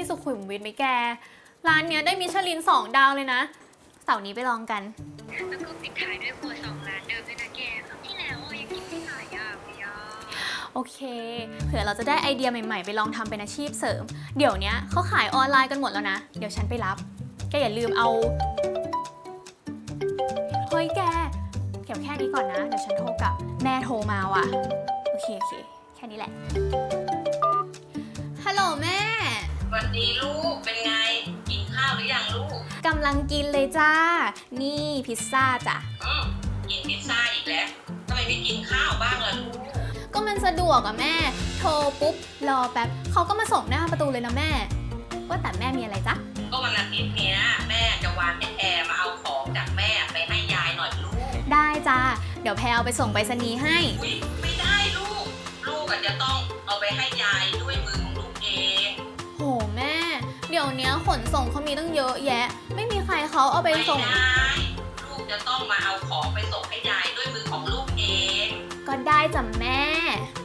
ตาเลียนที่สุขุมวิทไหมแก ร้านเนี้ยได้มิชลินสองดาวเลยนะ เสาร์นี้ไปลองกัน แล้วก็ปิดท้ายด้วยครัวสองร้านเดิมด้วยนะแกครั้งที่แล้วอะยังกินไม่หายอะไม่ยอมโอเค เผื่อเราจะได้ไอเดียใหม่ๆ ไปลองทำเป็นอาชีพเสริม เดี๋ยวเนี้ยเขาขายออนไลน์กันหมดแล้วนะ เดี๋ยวฉันไปรับ แกอย่าลืมเอา เฮ้ยแก เก็บแค่นี้ก่อนนะ เดี๋ยวฉันโทรกลับ แม่โทรมาว่ะ โอเคโอเค แค่นี้แหละ ฮัลโหลแม่ วันดีลูก เป็นไง กินข้าวหรือยังลูก กำลังกินเลยจ้า นี่พิซซ่าจ้ะ อืมกินพิซซ่าอีกแล้วทำไมไม่กินข้าวบ้างล่ะลูก ก็มันสะดวกอะแม่ โทรปุ๊บ รอแป๊บเขาก็มาส่งหน้าประตูเลยนะแม่ ว่าแต่แม่มีอะไรจ๊ะ ก็วันอาทิตย์เนี้ย แม่จะวานให้แอร์มาเอาของจากแม่ไปให้ยายหน่อยลูก ได้จ้า เดี๋ยวแพรเอาไปส่งไปรษณีย์ให้ อุ๊ยไม่ได้ลูก ลูกอาจจะต้องเอาไปให้ยายด้วยมือ เดี๋ยวเนี้ยขนส่งเขามีตั้งเยอะแยะ ไม่มีใครเขาเอาไปไม่ส่ง ได้ ลูกจะต้องมาเอาของไปส่งให้ยายด้วยมือของลูกเองก็ได้จ้ะแม่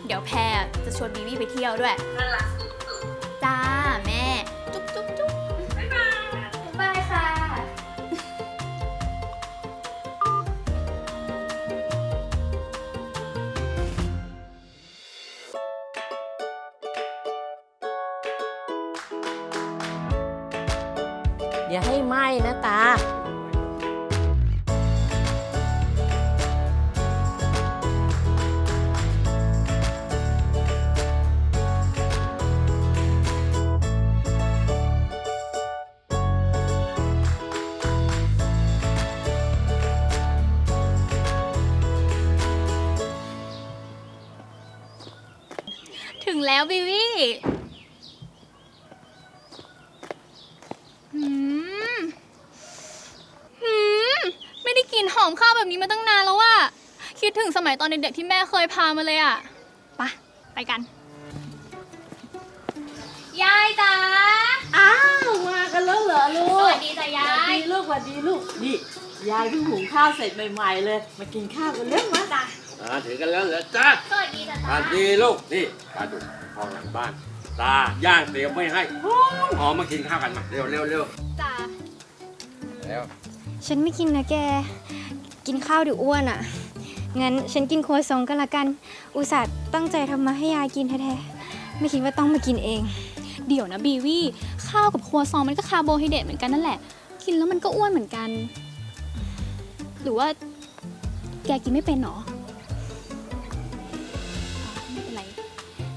เดี๋ยวแพรจะชวนบีบี้ไปเที่ยวด้วย น่ารักสุดจ้าแม่ งแล้วบีบี้หืมหืมไม่ได้กินหอมข้าวแบบนี้มาตั้งนานแล้วอะคิดถึงสมัยตอนเด็กๆที่แม่เคยพามาเลยอะไปะไปกัน ยายจ๋าอ้าวมากันแล้วเหรอลูกสวัสดีจ้ะยาสวัสย ดีลูกสวัสดีลูก นี่ ยายเพิ่งหุงข้าวเสร็จใหม่ ๆ เลย มากินข้าวกันเร็วมาจ้ะ มาถึงกันแล้วเหรอจ้าสวัสดีจ้ะสตาวัสดีลูก นี่ปลาดุกทองหลังบ้าน ตา ย่างเตรียมไว้ให้หอมหอมมากินข้าวกันมา เร็วเร็วเร็วจ้ะแล้วฉันไม่กินนะแก กินข้าวเดี๋ยวอ้วนอะ งั้นฉันกินโครัวซองก็แล้วกัน อุตส่าห์ตั้งใจทำมาให้ยายกินแท้ๆ ไม่คิดว่าต้องมากินเอง เดี๋ยวนะบีวี่ข้าวกับครัวซองมันก็คาร์โบไฮเดรตเหมือนกันนั่นแหละ กินแล้วมันก็อ้วนเหมือนกัน หรือว่า แกกินไม่เป็นหรออ๋อ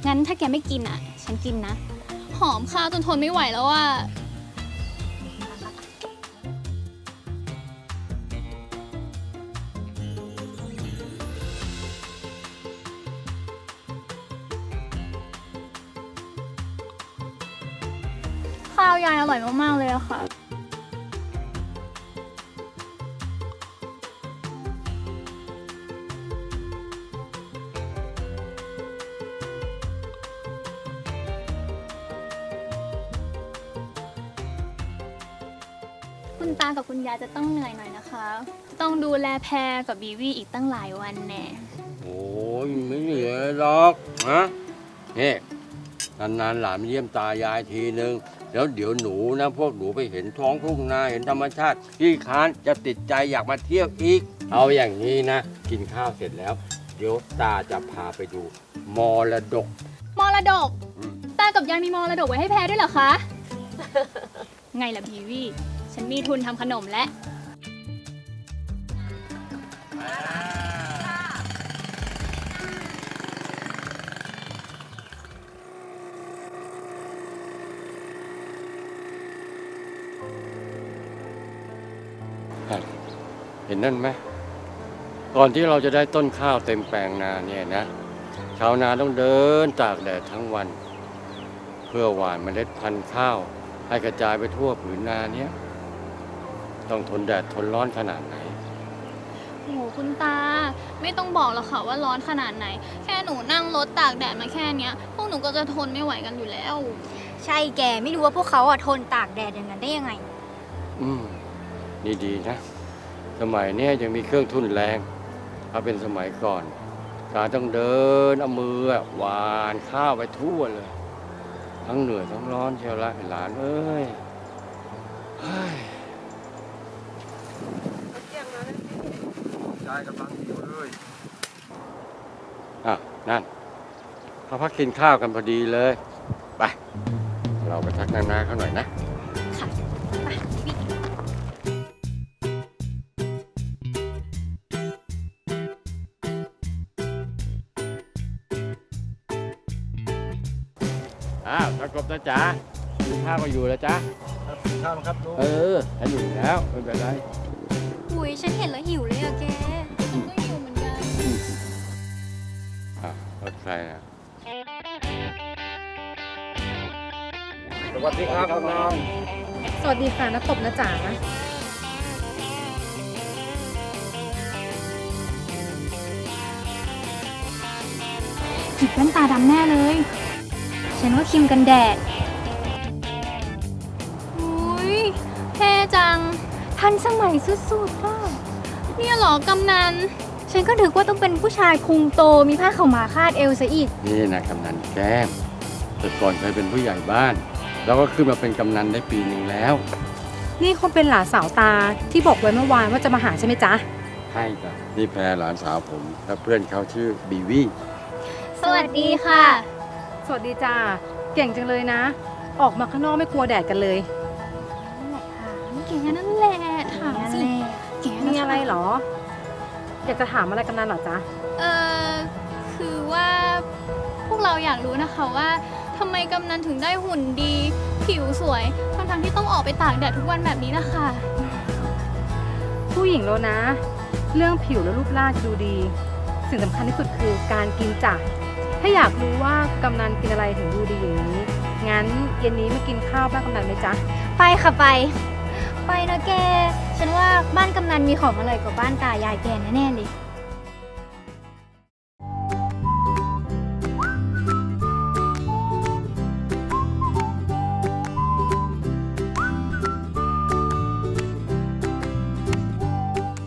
งั้นถ้าแกไม่กินอะ ฉันกินนะ หอมข้าวจนทนไม่ไหวแล้วอะข้าวยายอร่อยมาก ๆ เลยอะค่ะ คุณตากับคุณยายจะต้องเหนื่อยหน่อยนะคะ ต้องดูแลแพรกับบีวี่อีกตั้งหลายวันแน่โอ้ยไม่เหนื่อยหรอกนะนี่นานๆหลานมาเยี่ยมตายายทีนึง แล้วเดี๋ยวหนูนะพวกหนูไปเห็นท้องทุ่งนาเห็นธรรมชาติพี่ค้านจะติดใจอยากมาเที่ยวอีก เอาอย่างนี้นะ กินข้าวเสร็จแล้ว เดี๋ยวตาจะพาไปดู มรดก มรดก อืม ตากับยายมีมรดกไว้ให้แพรด้วยเหรอคะ ไงล่ะบีวี่ ฉันมีทุนทำขนมและเห็นนั่นไหมก่อนที่เราจะได้ต้นข้าวเต็มแปลงนาเนี่ยนะ ชาวนาต้องเดินตากแดดทั้งวัน เพื่อหว่านเมล็ดพันธุ์ข้าว ให้กระจายไปทั่วผืนนาเนี้ย ต้องทนแดดทนร้อนขนาดไหนโอ้โหคุณตา ไม่ต้องบอกหรอกค่ะว่าร้อนขนาดไหน แค่หนูนั่งรถตากแดดมาแค่เนี้ย พวกหนูก็จะทนไม่ไหวกันอยู่แล้ว ใช่แกไม่รู้ว่าพวกเขาอะทนตากแดดอย่างนั้นได้ยังไง อืม นี่ดีนะ สมัยเนี้ยยังมีเครื่องทุ่นแรง ถ้าเป็นสมัยก่อน การต้องเดินเอามืออะหวานข้าวไปทั่วเลย ทั้งเหนื่อยทั้งร้อนเชียวละไอ้หลานเอ้ยเฮ้ยายกำลังหิวเลยอะนั่นเขาพักกินข้าวกันพอดีเลย ไป เราไปทักนางนาเขาหน่อยนะ อ้าวตะกบนะจ๊ะกินข้าวก็อยู่แล้วจ๊ะข้าวครับลุง เออฉันอยู่แล้วไม่เป็นไรอุ้ยฉันเห็นแล้วหิวเลยอะแกฉันก็ รถใครนะสวัสดีครับน้องสวัสดีค่ะนักตบนะจ๋าผิดแว่นตาดำแน่เลย ฉันว่าครีมกันแดดอุ้ยเท่จัง ทันสมัยสุดๆป่ะเนี่ยเหรอกำนัน ฉันก็นึกว่าต้องเป็นผู้ชายพุงโตมีผ้าขาวม้าคาดเอวซะอีก นี่นะกำนันแก้มแต่ก่อนเคยเป็นผู้ใหญ่บ้าน แล้วก็ขึ้นมาเป็นกำนันได้ปีหนึ่งแล้ว นี่คงเป็นหลานสาวตาที่บอกไว้เมื่อวานว่าจะมาหาใช่ไหมจ๊ะ ใช่จ้ะนี่แพรหลานสาวผมและเพื่อนเขาชื่อบีวี่สวัสดีค่ะ สวัสดีจ้าเก่งจังเลยนะ ออกมาข้างนอกไม่กลัวแดดกันเลยแกนั่นแหละถามสิแกมีอะไรเหรอ อยากจะถามอะไรกำนันเหรอจ๊ะ เออคือว่าพวกเราอยากรู้นะคะว่าทำไมกำนันถึงได้หุ่นดี ผิวสวยทั้งๆที่ต้องออกไปตากแดดทุกวันแบบนี้นะคะ ผู้หญิงแล้วนะ เรื่องผิวและรูปร่างจะดูดี สิ่งสำคัญที่สุดคือการกินจ้ะถ้าอยากรู้ว่ากำนันกินอะไรถึงดูดีอย่างนี้ งั้นเย็นนี้มากินข้าวบ้านกำนันไหมจ๊ะ ไปค่ะไป ไปนะแก ฉันว่าบ้านกำนันมีของอร่อยกว่าบ้านตายายแกแน่ๆเลย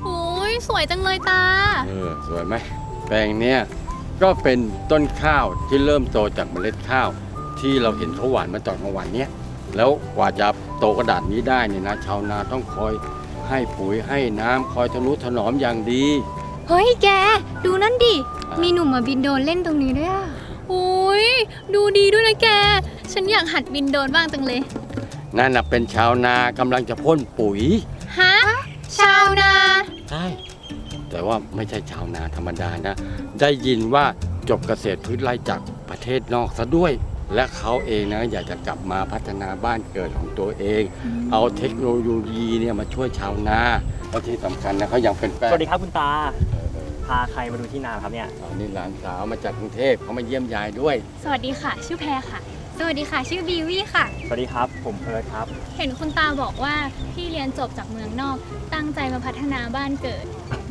โอ้ยสวยจังเลยตา เออสวยไหมแปลงเนี้ยก็เป็นต้นข้าวที่เริ่มโตจากเมล็ดข้าว ที่เราเห็นเขาหวานมาตอนกลางวันเนี้ยแล้วกว่าจะโตกระดาษนี้ได้เนี่ยนะชาวนาต้องคอย ให้ปุ๋ยให้น้ำคอยทนุถนอมอย่างดี เฮ้ยแก ดูนั่นดิอะมีหนุ่มมาบินโดรนเล่นตรงนี้ด้วยอะโอ้ยดูดีด้วยนะแก ฉันอยากหัดบินโดรนบ้างจังเลย นั่นน่ะเป็นชาวนากำลังจะพ่นปุ๋ย ฮะ ชาวนา ใช่ แต่ว่าไม่ใช่ชาวนาธรรมดานะ ได้ยินว่าจบเกษตรพืชไร่จากประเทศนอกซะด้วย และเขาเองนะอยากจะกลับมาพัฒนาบ้านเกิดของตัวเอง เอาเทคโนโลยีเนี่ยมาช่วยชาวนาและที่สำคัญนะเขายังเป็นแป้สวัสดีครับคุณตาพาใครมาดูที่นาครับเนี่ยอันนี้หลานสาวมาจากกรุงเทพเขามาเยี่ยมยายด้วย สวัสดีค่ะ ชื่อแพรค่ะ สวัสดีค่ะ ชื่อบีวี่ค่ะ สวัสดีครับ ผมเพิร์ดครับ เห็นคุณตาบอกว่าพี่เรียนจบจากเมืองนอก ตั้งใจมาพัฒนาบ้านเกิด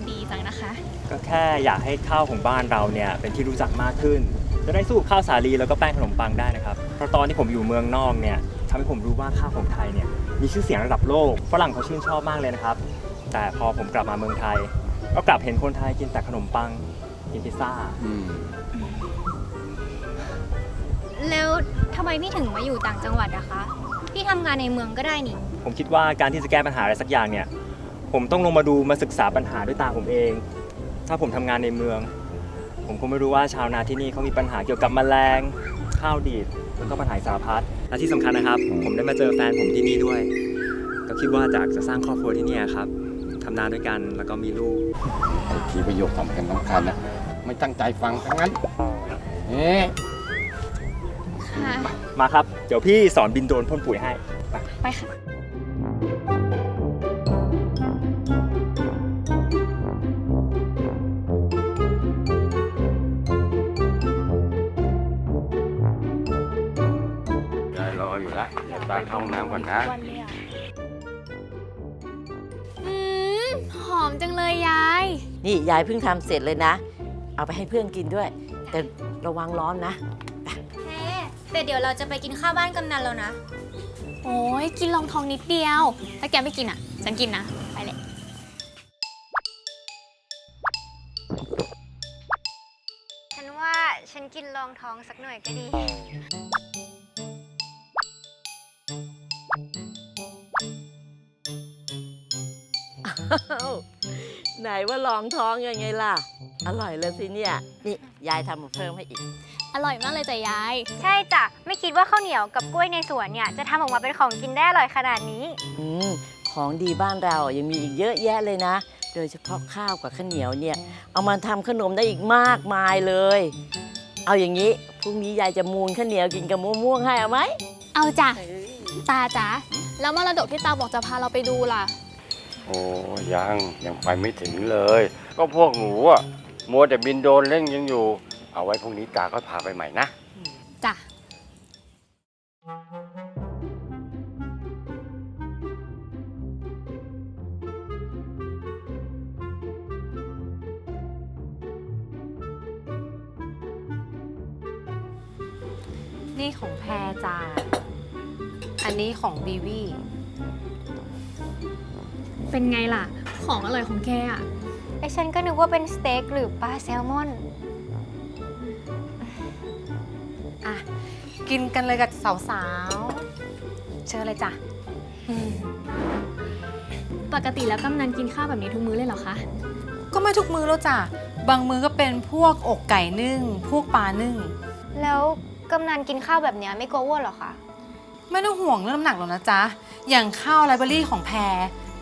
ดีจังนะคะ ก็แค่อยากให้ข้าวของบ้านเราเนี่ยเป็นที่รู้จักมากขึ้น จะได้สู้กับข้าวสาลีแล้วก็แป้งขนมปังได้นะครับ เพราะตอนที่ผมอยู่เมืองนอกเนี่ยทำให้ผมรู้ว่าข้าวของไทยเนี่ยมีชื่อเสียงระดับโลก ฝรั่งเขาชื่นชอบมากเลยนะครับ แต่พอผมกลับมาเมืองไทย ก็กลับเห็นคนไทยกินแต่ขนมปัง กินพิซซ่าอืมแล้วทำไมพี่ถึงมาอยู่ต่างจังหวัดอะคะ พี่ทำงานในเมืองก็ได้นี่ ผมคิดว่าการที่จะแก้ปัญหาอะไรสักอย่างเนี่ย ผมต้องลงมาดูมาศึกษาปัญหาด้วยตาผมเอง ถ้าผมทำงานในเมือง ผมคงไม่รู้ว่าชาวนาที่นี่เขามีปัญหาเกี่ยวกับแมลงข้าวดีดแล้วก็ปัญหาสารพัดและที่สำคัญนะครับ ผมได้มาเจอแฟนผมที่นี่ด้วย ก็คิดว่าจากจะสร้างครอบครัวที่เนี่ยครับทำนาด้วยกันแล้วก็มีลูก ไอ้ที่ประโยคสำคัญสำคัญนะ ไม่ตั้งใจฟังทั้งนั้นเอ๊ะค่ะ มาครับ เดี๋ยวพี่สอนบินโดรนพ่นปุ๋ยให้ ไปค่ะ เดี๋ยวตาเข้าห้องน้ำก่อนนะ วันเลยอะอืม หอมจังเลยยาย นี่ยายเพิ่งทำเสร็จเลยนะ เอาไปให้เพื่อนกินด้วย แต่ระวังร้อนนะแพแต่เดี๋ยวเราจะไปกินข้าวบ้านกำนันแล้วนะ โอ้ยกินลองทองนิดเดียว ถ้าแกไม่กินอะ ฉันกินนะ ไปเลย ฉันว่าฉันกินรองท้องสักหน่อยก็ดี ไหนว่าลองท้องยังไงล่ะ อร่อยเลยสิเนี่ย นี่ยายทำมาเพิ่มให้อีก อร่อยมากเลยจ้ะยาย ใช่จ้ะ ไม่คิดว่าข้าวเหนียวกับกล้วยในสวนเนี่ย จะทำออกมาเป็นของกินได้อร่อยขนาดนี้ อืมของดีบ้านเรายังมีอีกเยอะแยะเลยนะ โดยเฉพาะข้าวกับข้าวเหนียวเนี่ย เอามาทำขนมได้อีกมากมายเลย เอาอย่างนี้พรุ่งนี้ยายจะมูนข้าวเหนียวกินกับมะม่วงให้เอาไหมเอาจ้ะตาจ๋าแล้วมรดกที่ตาบอกจะพาเราไปดูล่ะ โอ้ยังยังไปไม่ถึงเลย ก็พวกหนูอะมัวแต่บินโดรนเล่นยังอยู่ เอาไว้พรุ่งนี้ตาก็พาไปใหม่นะ จ้ะ นี่ของแพรจ้า อันนี้ของบีวี่ เป็นไงล่ะ ของอร่อยของแกอะไอ้ฉันก็นึกว่าเป็นสเต็กหรือปลาแซลมอน อะ กินกันเลยกับสาวๆ เชิญเลยจ้ะ ปกติแล้วกำนันกินข้าวแบบนี้ทุกมื้อเลยเหรอคะ ก็ไม่ทุกมือแล้วจ้ะ บางมือก็เป็นพวกอกไก่นึ่ง พวกปลานึ่ง แล้วกำนันกินข้าวแบบเนี้ยไม่กลัวอ้วนเหรอคะ ไม่ต้องห่วงเรื่องน้ำหนักหรอกนะจ๊ะ อย่างข้าวไรเบอรี่ของแพร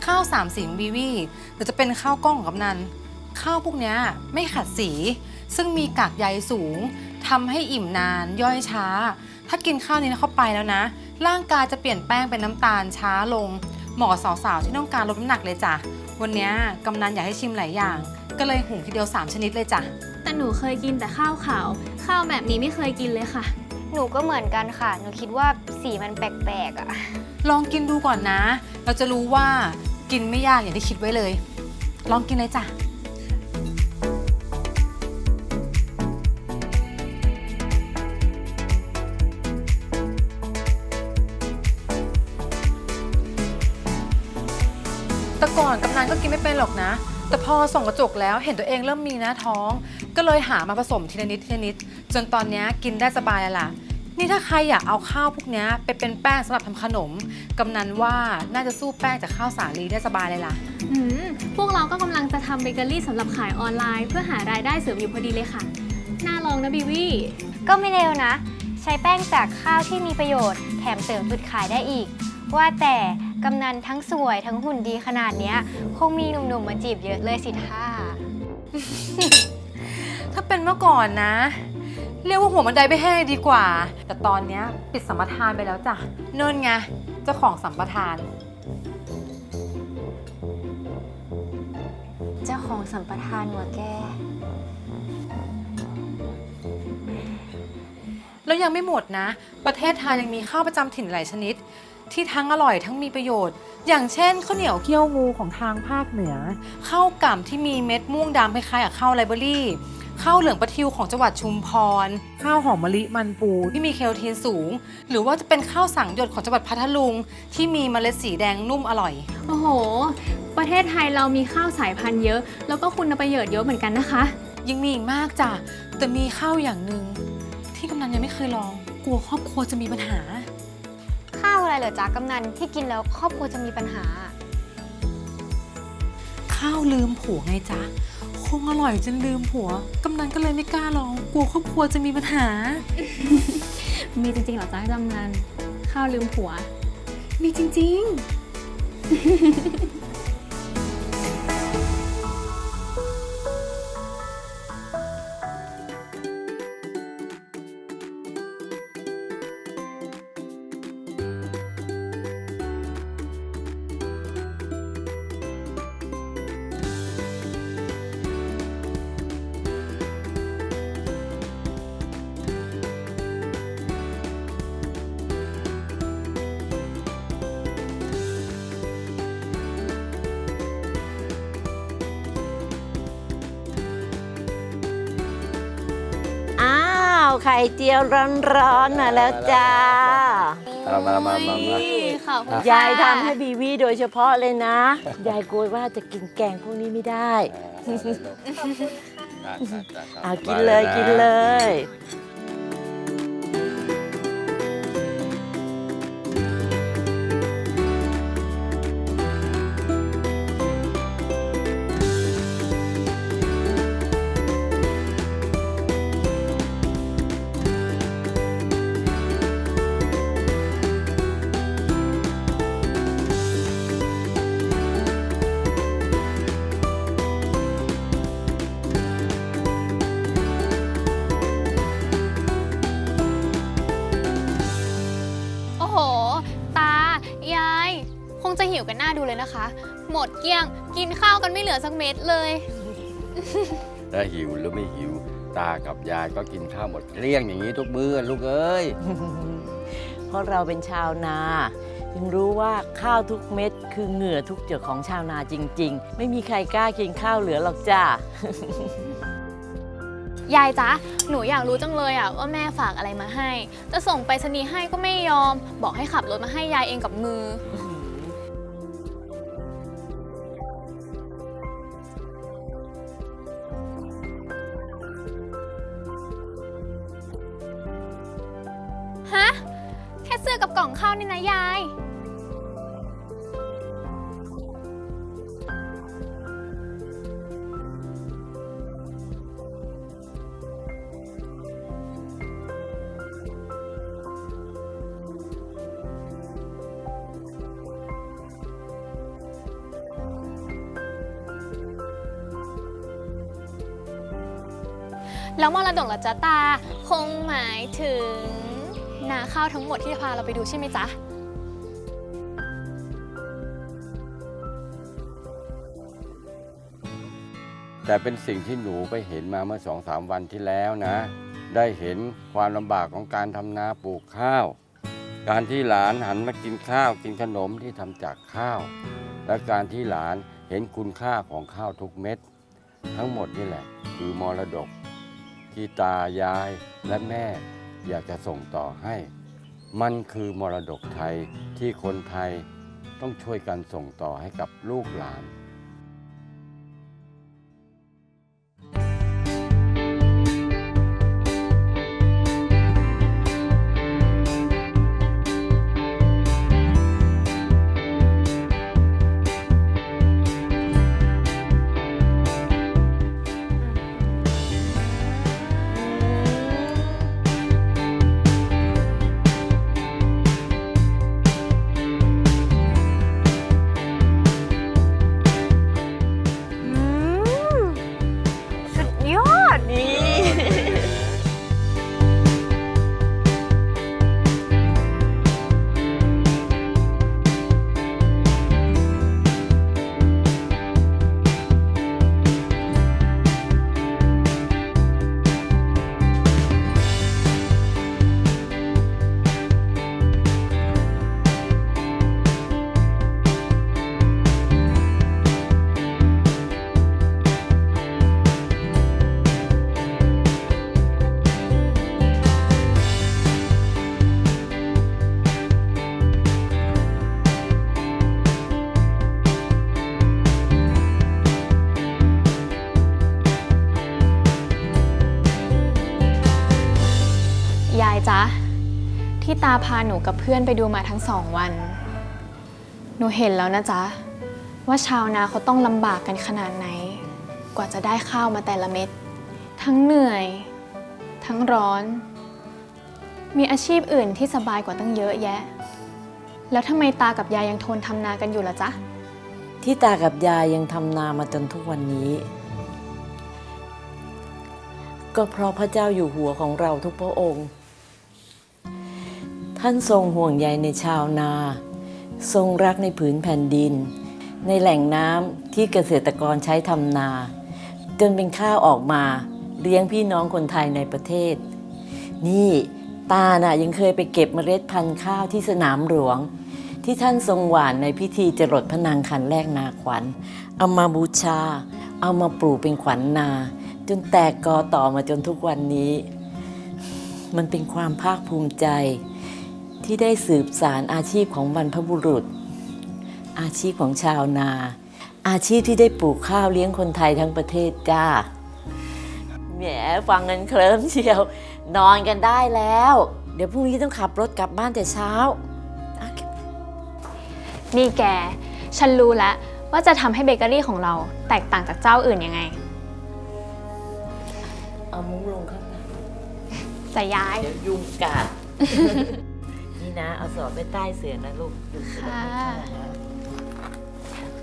ข้าวสามสีของบีวีหรือจะเป็นข้าวกล้องของกำนัน ข้าวพวกเนี้ยไม่ขัดสี ซึ่งมีกากใยสูงทำให้อิ่มนานย่อยช้า ถ้ากินข้าวนี้เข้าไปแล้วนะ ร่างกายจะเปลี่ยนแป้งเป็นน้ำตาลช้าลง เหมาะกับสาวๆที่ต้องการลดน้ำหนักเลยจ้ะ วันเนี้ยกำนันอยากให้ชิมหลายอย่าง ก็เลยหุงทีเดียว 3 ชนิดเลยจ้ะ แต่หนูเคยกินแต่ข้าวขาว ข้าวแบบนี้ไม่เคยกินเลยค่ะ หนูก็เหมือนกันค่ะ หนูคิดว่าสีมันแปลกๆอะลองกินดูก่อนนะ เราจะรู้ว่า กินไม่ยากอย่างที่คิดไว้เลย ลองกินเลยจ้ะ แต่ก่อนกำนันก็กินไม่เป็นหรอกนะ แต่พอส่องกระจกแล้วเห็นตัวเองเริ่มมีหน้าท้อง ก็เลยหามาผสมทีละนิดทีละนิด จนตอนเนี้ยกินได้สบายแล้วล่ะ นี่ถ้าใครอยากเอาข้าวพวกเนี้ยไปเป็นแป้งสำหรับทำขนม กำนันว่าน่าจะสู้แป้งจากข้าวสาลีได้สบายเลยล่ะ อืม พวกเราก็กำลังจะทำเบเกอรี่สำหรับขายออนไลน์ เพื่อหารายได้เสริมอยู่พอดีเลยค่ะ น่าลองนะบิวี่ ก็ไม่เร็วนะ ใช้แป้งจากข้าวที่มีประโยชน์ แถมเสริมจุดขายได้อีก ว่าแต่กำนันทั้งสวยทั้งหุ่นดีขนาดเนี้ย คงมีหนุ่มๆมาจีบเยอะเลยสิท่า ถ้าเป็นเมื่อก่อนนะ เรียกว่าหัวมันไดไปแห้งดีกว่า แต่ตอนเนี้ยปิดสัมปทานไปแล้วจ้ะนนไงเจ้าของสัมปทาน เจ้าของสัมปทานหัวแก แล้วยังไม่หมดนะ ประเทศไทยยังมีข้าวประจำถิ่นหลายชนิด ที่ทั้งอร่อยทั้งมีประโยชน์ อย่างเช่นข้าวเหนียวเกี๊ยวงูของทางภาคเหนือข้าวก่ำที่มีเม็ดม่วงดำคล้ายๆกับข้าวไรเบอรี่ ข้าวเหลืองปลาทิวของจังหวัดชุมพร ข้าวหอมมะลิมันปูที่มีเคโรทีนสูง หรือว่าจะเป็นข้าวสังหยดของจังหวัดพัทลุง ที่มีเมล็ดสีแดงนุ่มอร่อย โอ้โห ประเทศไทยเรามีข้าวสายพันธุ์เยอะ แล้วก็คุณประโยชน์เยอะเหมือนกันนะคะ ยังมีอีกมากจ้ะแต่มีข้าวอย่างหนึ่งที่กำนันยังไม่เคยลอง กลัวครอบครัวจะมีปัญหา ข้าวอะไรเหรอจ๊ะกำนันที่กินแล้วครอบครัวจะมีปัญหา ข้าวลืมผัวไงจ๊ะ คงอร่อยจนลืมผัว กำนันก็เลยไม่กล้าลอง กลัวครอบครัวจะมีปัญหา มีจริงๆเหรอจ้ากำนันข้าวลืมผัว มีจริงอ้ ข่เจียวร้อนๆมาแล้วจ้า มามามามามาขอบคุณยายทำให้บีวีโดยเฉพาะเลยนะ ยายกลัวว่าจะกินแกงพวกนี้ไม่ได้เอากินเลยกินเลยกันหน้า ดูเลยนะคะ หมดเกลี้ยง กินข้าวกันไม่เหลือสักเม็ดเลย ถ้าหิวหรือไม่หิว ตากับยายก็กินข้าวหมดเกลี้ยงอย่างนี้ทุกมื้อลูกเอ้ย เพราะเราเป็นชาวนาจึงรู้ว่าข้าวทุกเม็ด คือเหงื่อทุกหยดของชาวนาจริง ๆ ไม่มีใครกล้ากินข้าวเหลือหรอกจ้า ยายจ๊ะ หนูอยากรู้จังเลยอะว่าแม่ฝากอะไรมาให้ จะส่งไปรษณีย์ให้ก็ไม่ยอม บอกให้ขับรถมาให้ยายเองกับมือ กับกล่องนี่นะยาย แล้วมรดกล่ะจ๊ะตา คงหมายถึง นาข้าวทั้งหมดที่จะพาเราไปดูใช่ไหมจ๊ะ แต่เป็นสิ่งที่หนูไปเห็นมาเมื่อสองสามวันที่แล้วนะ ได้เห็นความลำบากของการทำนาปลูกข้าว การที่หลานหันมากินข้าวกินขนมที่ทำจากข้าว และการที่หลานเห็นคุณค่าของข้าวทุกเม็ด ทั้งหมดนี่แหละ คือมรดก ที่ตายายและแม่ อยากจะส่งต่อให้ มันคือมรดกไทยที่คนไทยต้องช่วยกันส่งต่อให้กับลูกหลานายจ๊ะ ที่ตาพาหนูกับเพื่อนไปดูมาทั้งสองวัน หนูเห็นแล้วนะจ๊ะ ว่าชาวนาเขาต้องลำบากกันขนาดไหน กว่าจะได้ข้าวมาแต่ละเม็ด ทั้งเหนื่อย ทั้งร้อน มีอาชีพอื่นที่สบายกว่าตั้งเยอะแยะ แล้วทำไมตากับยายยังทนทำนากันอยู่ล่ะจ๊ะ ที่ตากับยายยังทำนามาจนทุกวันนี้ ก็เพราะพระเจ้าอยู่หัวของเราทุกพระองค์ ท่านทรงห่วงใยในชาวนา ทรงรักในผืนแผ่นดิน ในแหล่งน้ำที่เกษตรกรใช้ทำนา จนเป็นข้าวออกมาเลี้ยงพี่น้องคนไทยในประเทศ นี่ตาน่ะยังเคยไปเก็บเมล็ดพันธุ์ข้าวที่สนามหลวง ที่ท่านทรงหว่านในพิธีจรดพระนางคันแรกนาขวัญ เอามาบูชา เอามาปลูกเป็นขวัญนาจนแตกกอต่อมาจนทุกวันนี้ มันเป็นความภาคภูมิใจ ที่ได้สืบสารอาชีพของบรรพบุรุษ อาชีพของชาวนา อาชีพที่ได้ปลูกข้าวเลี้ยงคนไทยทั้งประเทศจ้าแหมฟังกันเคลิ้มเชียว นอนกันได้แล้ว เดี๋ยวพรุ่งนี้ต้องขับรถกลับบ้านแต่เช้าอะนี่แก ฉันรู้แล้วว่าจะทำให้เบเกอรี่ของเราแตกต่างจากเจ้าอื่นยังไง เอามุ้งลงข้างในแต่ยาย เดี๋ยวยุงกัด นะ เอาสอบไปใต้เสือนะลูกค่ะ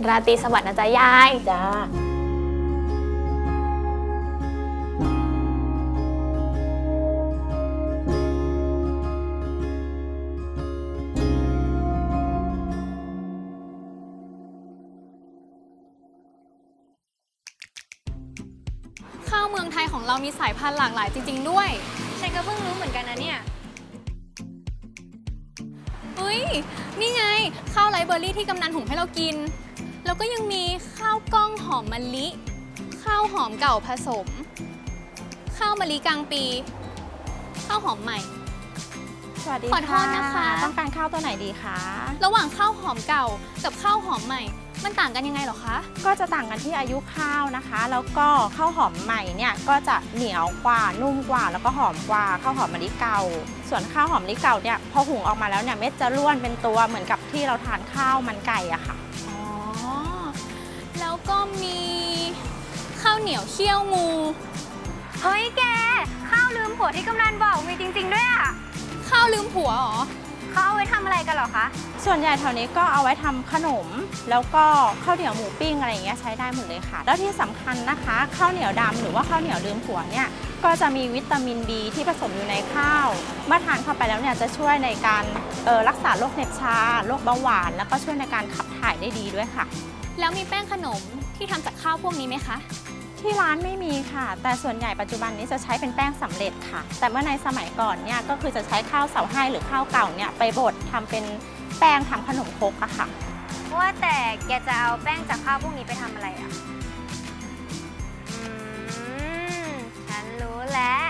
ราตรีสวัสดิ์นะจ๊ะยาย จ้าข้าวเมืองไทยของเรามีสายพันธุ์หลากหลายจริง ๆ ด้วย ฉันก็เพิ่งรู้เหมือนกันนะเนี่ย นี่ไงข้าวไรเบอร์รี่ที่กำนันหุงให้เรากิน แล้วก็ยังมีข้าวกล้องหอมมะลิ ข้าวหอมเก่าผสม ข้าวมะลิกลางปี ข้าวหอมใหม่ สวัสดีขอโทษนะคะ ต้องการข้าวตัวไหนดีคะ ระหว่างข้าวหอมเก่ากับข้าวหอมใหม่ มันต่างกันยังไงเหรอคะ ก็จะต่างกันที่อายุข้าวนะคะ แล้วก็ข้าวหอมใหม่เนี่ยก็จะเหนียวกว่านุ่มกว่า แล้วก็หอมกว่าข้าวหอมมะลิเก่า ส่วนข้าวหอมมะลิเก่าเนี่ยพอหุงออกมาแล้วเนี่ยเม็ดจะร่วนเป็นตัวเหมือนกับที่เราทานข้าวมันไก่อะค่ะอ๋อ แล้วก็มีข้าวเหนียวเคี่ยวงู เฮ้ยแก ข้าวลืมผัวที่กำนันบอกมีจริง ๆ ด้วยอะข้าวลืมผัวเหรอ เขาเอาไว้ทำอะไรกันเหรอคะ ส่วนใหญ่แถวนี้ก็เอาไว้ทำขนม แล้วก็ข้าวเหนียวหมูปิ้งอะไรอย่างเงี้ยใช้ได้หมดเลยค่ะ แล้วที่สำคัญนะคะข้าวเหนียวดำหรือว่าข้าวเหนียวลืมผัวเนี่ยก็จะมีวิตามิน B ที่ผสมอยู่ในข้าวเมื่อทานเข้าไปแล้วเนี่ยจะช่วยในการเอ่อรักษาโรคเหน็บชาโรคเบาหวาน แล้วก็ช่วยในการขับถ่ายได้ดีด้วยค่ะ แล้วมีแป้งขนมที่ทำจากข้าวพวกนี้ไหมคะ ที่ร้านไม่มีค่ะ แต่ส่วนใหญ่ปัจจุบันนี้จะใช้เป็นแป้งสำเร็จค่ะ แต่เมื่อในสมัยก่อนเนี่ยก็คือจะใช้ข้าวเสาให้หรือข้าวเก่าเนี่ยไปบดทำเป็นแป้งทำขนมครกอะค่ะ ว่าแต่แกจะเอาแป้งจากข้าวพวกนี้ไปทำอะไรอะอืมฉันรู้แล้ว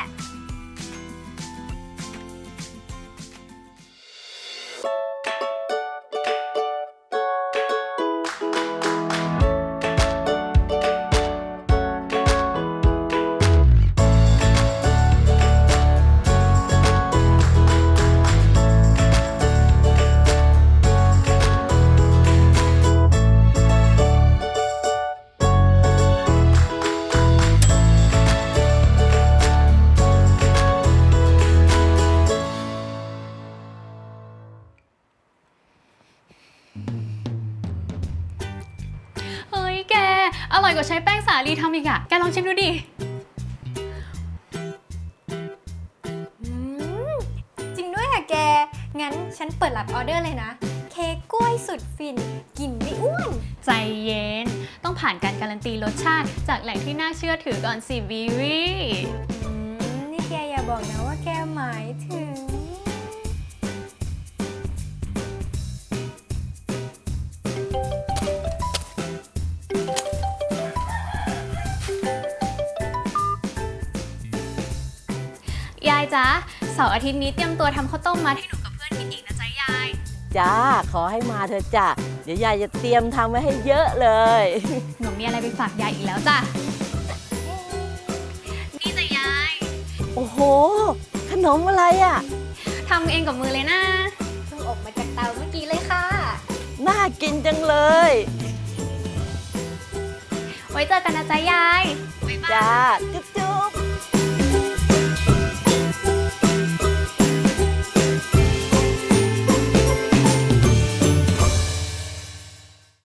แกลองชิมดูดิอืมจริงด้วยค่ะแก งั้นฉันเปิดรับออเดอร์เลยนะ เค้กกล้วยสุดฟิน กินไม่อ้วน ใจเย็น ต้องผ่านการการันตีรสชาติ จากแหล่งที่น่าเชื่อถือก่อนสิวีวีอืมนี่แกอย่าบอกนะว่าแกหมายถึง จ๊ะเสาร์อาทิตย์นี้เตรียมตัวทำข้าวต้มมัดให้หนูกับเพื่อนกินอีกนะจ๊ะยาย จ้า ขอให้มาเถอะจ้ะเดี๋ยวยายจะเตรียมทำไว้ให้เยอะเลย หนูมีอะไรไปฝากยายอีกแล้วจ้ะ นี่จ้ะยายโอ้โห ขนมอะไรอะ่ะ ทำเองกับมือเลยนะเพิ่งออกมาจากเตาเมื่อกี้เลยค่ะ น่ากินจังเลย ไว้เจอกันนะจ๊ะยาย จ้าจุ๊บ